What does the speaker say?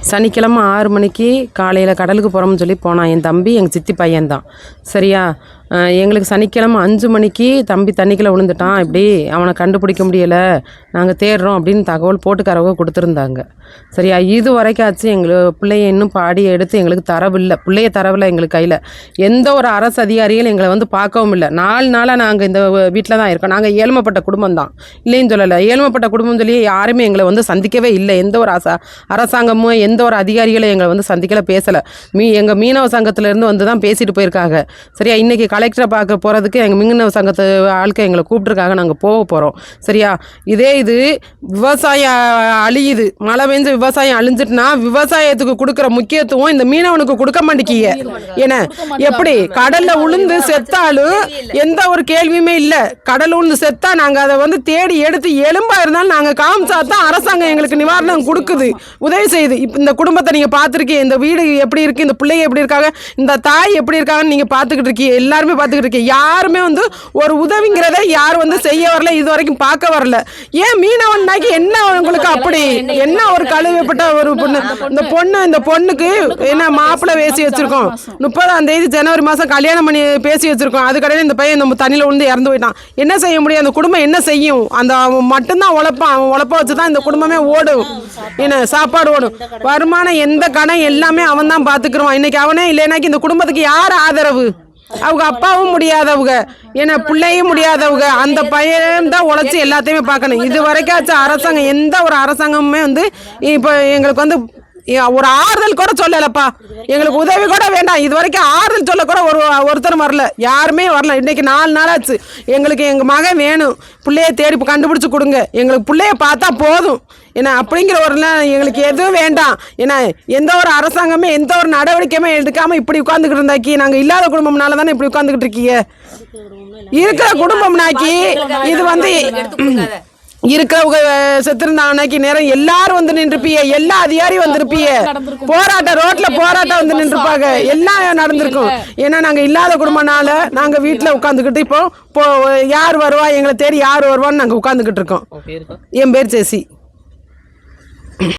சனிக்கிழமை ஆறு மணிக்கு காலையில் கடலுக்கு போகிறோம்னு சொல்லி போனான். என் தம்பி எங்கள் சித்தி பையன்தான். சரியா? எங்களுக்கு சனிக்கிழமை அஞ்சு மணிக்கு தம்பி தண்ணிக்குள்ளே விழுந்துட்டான். இப்படி அவனை கண்டுபிடிக்க முடியலை. நாங்கள் தேடுறோம் அப்படின்னு தகவல் போட்டுக்காரவங்க கொடுத்துருந்தாங்க. சரியா? இது வரைக்கும் ஆச்சு. எங்களுக்கு பிள்ளைய இன்னும் பாடி எடுத்து எங்களுக்கு தரவில்லை. பிள்ளைய தரவில்லை எங்களுக்கு கையில். எந்த ஒரு அரசு அதிகாரிகள் எங்களை வந்து பார்க்கவும் இல்லை. நாலு நாளாக நாங்கள் இந்த வீட்டில் தான் இருக்கோம். நாங்கள் ஏழ்மைப்பட்ட குடும்பம் தான். இல்லைன்னு சொல்லலை. ஏழ்மைப்பட்ட குடும்பம் சொல்லி யாருமே எங்களை வந்து சந்திக்கவே இல்லை. எந்த ஒரு அரசா அரசாங்கமும் எந்த ஒரு அதிகாரிகளும் எங்களை வந்து சந்திக்கலை பேசலை. மீ எங்கள் மீனவ சங்கத்திலேருந்து வந்து தான் பேசிட்டு போயிருக்காங்க. சரியா? இன்றைக்கி கலெக்டரை பார்க்க போகிறதுக்கு எங்கள் மீனவ சங்கத்து ஆட்கள் எங்களை கூப்பிட்ருக்காங்க நாங்கள் போக போகிறோம் சரியா? இதே இது விவசாயம் அழியுது. மழை பெஞ்சு விவசாயம் அழிஞ்சிட்டுனா விவசாயத்துக்கு கொடுக்குற முக்கியத்துவம் இந்த மீனவனுக்கு கொடுக்க மாட்டேங்கிய. ஏன்னா எப்படி? கடலில் உளுந்து செத்தாலும் எந்த ஒரு கேள்வியுமே இல்லை. கடல் உளுந்து செத்தா நாங்கள் அதை வந்து தேடி எடுத்து எலும்பாக இருந்தாலும் நாங்கள் காமிச்சா தான் அரசாங்கம் எங்களுக்கு நிவாரணம் கொடுக்குது உதவி செய்யுது. இப்போ இந்த குடும்பத்தை நீங்கள் பார்த்துருக்கீங்க. இந்த வீடு எப்படி இருக்குது இந்த பிள்ளைங்க எப்படி இருக்காங்க? இந்த தாய் எப்படி இருக்காங்கன்னு நீங்கள் பார்த்துக்கிட்டு இருக்கீங்க. எல்லாருமே பார்த்துக்கிட்டு இருக்கேன். யாருமே வந்து ஒரு உதவிங்கிறத யாரும் வந்து செய்ய வரல இது வரைக்கும் பார்க்க வரல. ஏன் மீனவன்னாக்கி என்ன உங்களுக்கு அப்படி? என்ன ஒரு கழுவப்பட்ட ஒரு பொண்ணு? இந்த பொண்ணு இந்த பொண்ணுக்கு என்ன மாப்பிள்ளை பேசி வச்சிருக்கோம். முப்பதாம் தேதி ஜனவரி மாதம் கல்யாணம் பண்ணி பேசி வச்சிருக்கோம். அதுக்கடையில் இந்த பையன் நம்ம தண்ணியில் விழுந்து இறந்து போயிட்டான். என்ன செய்ய முடியும்? அந்த குடும்பம் என்ன செய்யும்? அந்த அவன் மட்டும்தான் உழைப்பான் அவன் உழைப்ப வச்சு தான் இந்த குடும்பமே ஓடும். என்ன சாப்பாடு ஓடும். வருமானம் எந்த கடன் எல்லாமே அவன் தான் பார்த்துக்குருவான். இன்னைக்கு அவனே இல்லைனாக்கி இந்த குடும்பத்துக்கு யார் ஆதரவு? அவங்க அப்பாவும் முடியாதவங்க ஏன்னா பிள்ளையும் முடியாதவங்க அந்த பையன் தான் உழைச்சி எல்லாத்தையுமே பார்க்கணும். இது வரைக்காச்சும் அரசாங்கம் எந்த ஒரு அரசாங்கமுமே வந்து இப்போ எங்களுக்கு வந்து ஒரு ஆறுதல் கூட சொல்லலப்பா. எங்களுக்கு உதவி கூட வேண்டாம். இது வரைக்கும் ஆறுதல் சொல்ல கூட ஒரு ஒருத்தரும் வரல. யாருமே வரல. இன்னைக்கு நாலு நாளாச்சு எங்களுக்கு எங்கள் மகன் வேணும். பிள்ளைய தேடி கண்டுபிடிச்சி கொடுங்க. எங்களுக்கு பிள்ளைய பார்த்தா போதும். ஏன்னா அப்படிங்கிற ஒரு எங்களுக்கு எதுவும் வேண்டாம். ஏன்னா எந்த ஒரு அரசாங்கமே எந்த ஒரு நடவடிக்கையுமே எடுக்காம இப்படி உட்காந்துக்கிட்டு இருந்தாக்கி நாங்கள் இல்லாத குடும்பம்னால தானே இப்படி உட்காந்துக்கிட்டு இருக்கீங்க? இருக்கிற குடும்பம்னாக்கி இது வந்து இருக்கிறவங்க செத்துருந்தாங்கனாக்கி நேரம் எல்லாரும் வந்து நின்றுப்பீங்க. எல்லா அதிகாரியும் வந்திருப்பீங்க. போராட்டம் ரோட்ல போராட்டம் வந்து நின்றுப்பாங்க. எல்லாம் நடந்திருக்கும். ஏன்னா நாங்க இல்லாத குடும்பம்னால நாங்க வீட்டுல உட்காந்துக்கிட்டு இப்போ யார் வருவா எங்களை தேடி யார் வருவான்னு நாங்க உட்காந்துக்கிட்டு இருக்கோம். என் பேர் ஜெசி.